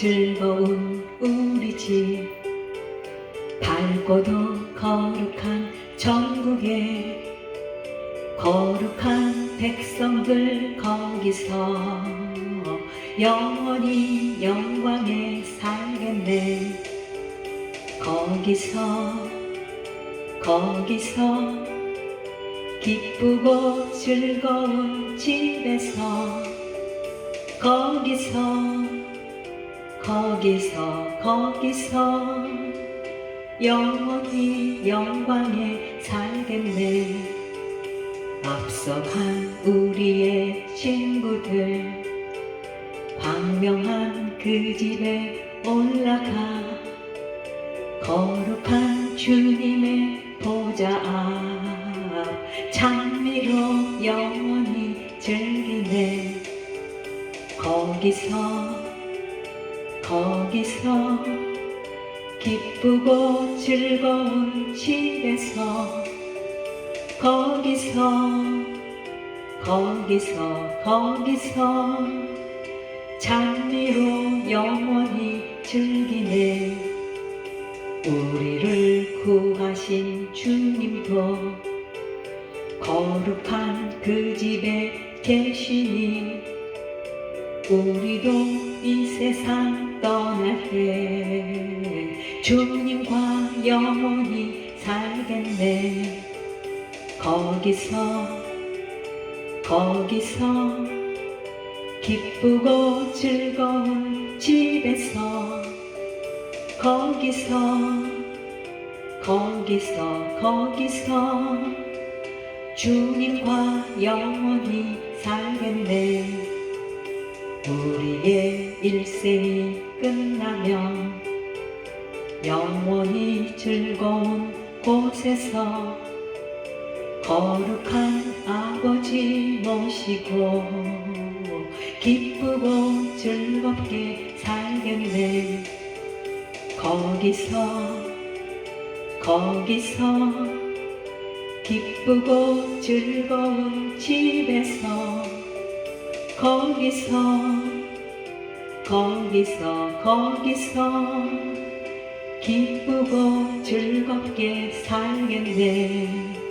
즐거운 우리 집. 밝고도 거룩한 전국에 거룩한 백성들 거기서 영원히 영광에 살겠네. 거기서 거기서 기쁘고 즐거운 집에서 거기서 거기서 거기서 영원히 영광에 살겠네. 앞서간 우리의 친구들 광명한 그 집에 올라가. 거룩한 주님의 보좌 앞 장미로 영원히 즐기네. 거기서 거기서 기쁘고 즐거운 집에서 거기서 거기서 거기서 장미로 영원히 즐기네. 우리를 구하신 주님도 거룩한 그 집에 계시니 우리도 이 세상 때 주님과 영원히 살겠네. 거기서 거기서 기쁘고 즐거운 집에서 거기서 거기서 거기서 주님과 영원히 살겠네 우리의 일생이 끝나면 영원히 즐거운 곳에서 거룩한 아버지 모시고 기쁘고 즐겁게 살겠네. 거기서 거기서 기쁘고 즐거운 집에서 거기서 거기서 거기서 기쁘고 즐겁게 살겠네